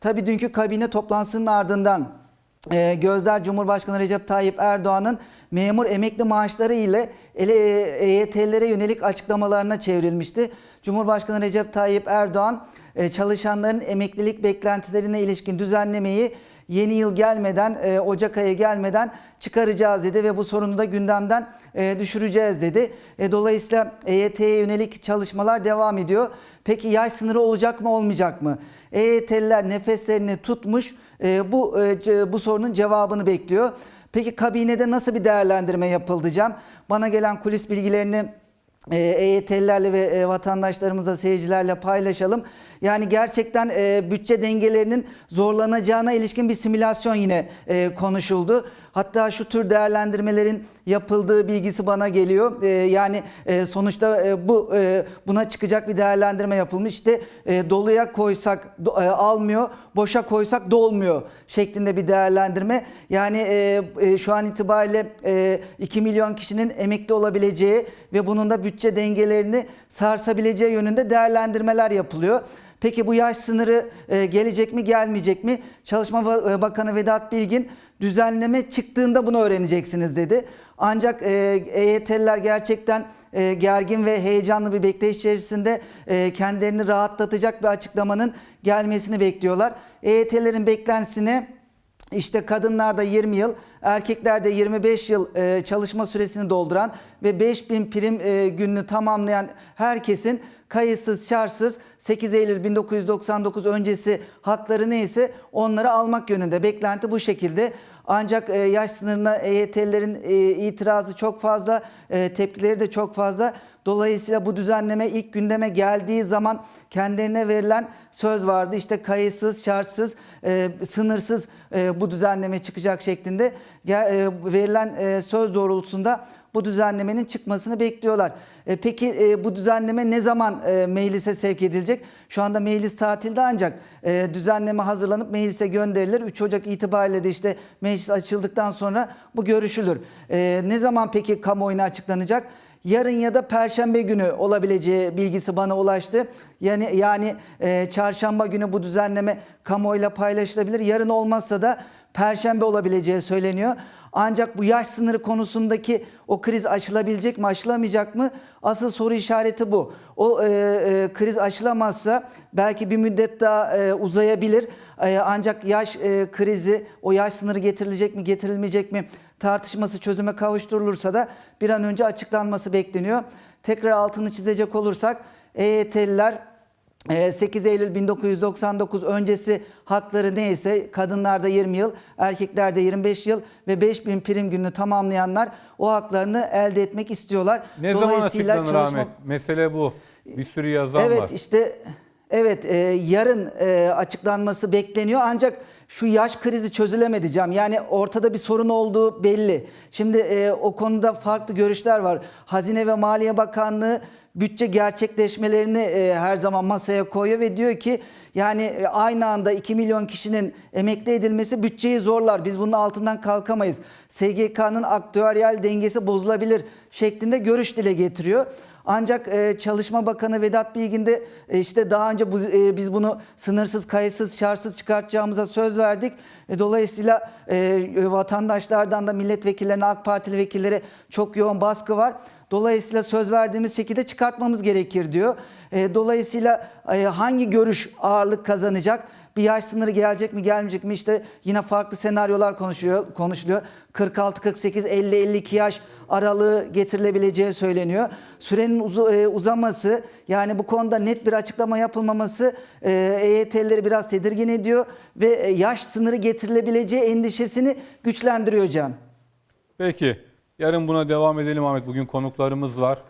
Tabii dünkü kabine toplantısının ardından e, gözler Cumhurbaşkanı Recep Tayyip Erdoğan'ın memur emekli maaşları ile ele- EYT'lere yönelik açıklamalarına çevrilmişti. Cumhurbaşkanı Recep Tayyip Erdoğan e, çalışanların emeklilik beklentilerine ilişkin düzenlemeyi yeni yıl gelmeden, e, Ocak ayı gelmeden çıkaracağız dedi ve bu sorunu da gündemden e, düşüreceğiz dedi. E, dolayısıyla EYT'ye yönelik çalışmalar devam ediyor. Peki yaş sınırı olacak mı olmayacak mı? EYT'liler nefeslerini tutmuş e, bu e, bu sorunun cevabını bekliyor. Peki kabinede nasıl bir değerlendirme yapıldı diyeceğim. Bana gelen kulis bilgilerini EYT'lilerle ve e, vatandaşlarımıza, seyircilerle paylaşalım. Yani gerçekten e, bütçe dengelerinin zorlanacağına ilişkin bir simülasyon yine e, konuşuldu. Hatta şu tür değerlendirmelerin yapıldığı bilgisi bana geliyor. E, yani e, sonuçta e, bu e, buna çıkacak bir değerlendirme yapılmış. İşte e, doluya koysak do- e, almıyor, boşa koysak dolmuyor şeklinde bir değerlendirme. Yani e, e, şu an itibariyle e, 2 milyon kişinin emekli olabileceği ve bunun da bütçe dengelerini sarsabileceği yönünde değerlendirmeler yapılıyor. Peki bu yaş sınırı e, gelecek mi gelmeyecek mi? Çalışma e, Bakanı Vedat Bilgin düzenleme çıktığında bunu öğreneceksiniz dedi. Ancak EYT'liler gerçekten e, gergin ve heyecanlı bir bekleyiş içerisinde kendilerini rahatlatacak bir açıklamanın gelmesini bekliyorlar. EYT'lerin beklentisine işte kadınlarda 20 yıl, erkeklerde 25 yıl çalışma süresini dolduran ve 5000 prim gününü tamamlayan herkesin kayıtsız şartsız 8 Eylül 1999 öncesi hakları neyse onları almak yönünde. Beklenti bu şekilde. Ancak e, yaş sınırına EYT'lilerin e, itirazı çok fazla, e, tepkileri de çok fazla. Dolayısıyla bu düzenleme ilk gündeme geldiği zaman kendilerine verilen söz vardı. İşte kayıtsız, şartsız, sınırsız bu düzenleme çıkacak şeklinde verilen söz doğrultusunda bu düzenlemenin çıkmasını bekliyorlar. E, peki e, bu düzenleme ne zaman e, meclise sevk edilecek? Şu anda meclis tatilde ancak e, düzenleme hazırlanıp meclise gönderilir. 3 Ocak itibariyle de işte meclis açıldıktan sonra bu görüşülür. E, ne zaman peki kamuoyuna açıklanacak? Yarın ya da perşembe günü olabileceği bilgisi bana ulaştı. Yani yani e, çarşamba günü bu düzenleme kamuoyuyla paylaşılabilir. Yarın olmazsa da perşembe olabileceği söyleniyor. Ancak bu yaş sınırı konusundaki o kriz aşılabilecek mi, aşılamayacak mı? Asıl soru işareti bu. O e, e, kriz aşılamazsa belki bir müddet daha e, uzayabilir. E, ancak yaş e, krizi, o yaş sınırı getirilecek mi, getirilmeyecek mi tartışması çözüme kavuşturulursa da bir an önce açıklanması bekleniyor. Tekrar altını çizecek olursak EYT'liler 8 Eylül 1999 öncesi hakları neyse kadınlarda 20 yıl, erkeklerde 25 yıl ve 5000 prim gününü tamamlayanlar o haklarını elde etmek istiyorlar. Ne zaman açıklanır çalışma- Ahmet? Mesele bu. Bir sürü yazan Evet var. işte evet e, yarın e, açıklanması bekleniyor ancak şu yaş krizi çözülemedi diyeceğim. Yani ortada bir sorun olduğu belli. Şimdi e, o konuda farklı görüşler var. Hazine ve Maliye Bakanlığı bütçe gerçekleşmelerini e, her zaman masaya koyuyor ve diyor ki yani e, aynı anda 2 milyon kişinin emekli edilmesi bütçeyi zorlar. Biz bunun altından kalkamayız. SGK'nın aktüeryal dengesi bozulabilir şeklinde görüş dile getiriyor. Ancak e, Çalışma Bakanı Vedat Bilgin de e, işte daha önce bu, e, biz bunu sınırsız, kayıtsız, şartsız çıkartacağımıza söz verdik. E, dolayısıyla e, e, vatandaşlardan da milletvekillerine, AK Partili vekillere çok yoğun baskı var. Dolayısıyla söz verdiğimiz şekilde çıkartmamız gerekir diyor. E, dolayısıyla e, hangi görüş ağırlık kazanacak? Bir yaş sınırı gelecek mi gelmeyecek mi? İşte yine farklı senaryolar konuşuyor, konuşuluyor. 46, 48, 50, 52 yaş aralığı getirilebileceği söyleniyor. Sürenin uzu- e, uzaması yani bu konuda net bir açıklama yapılmaması e, EYT'lileri biraz tedirgin ediyor ve e, yaş sınırı getirilebileceği endişesini güçlendiriyor Can. Peki. Yarın buna devam edelim Ahmet. Bugün konuklarımız var.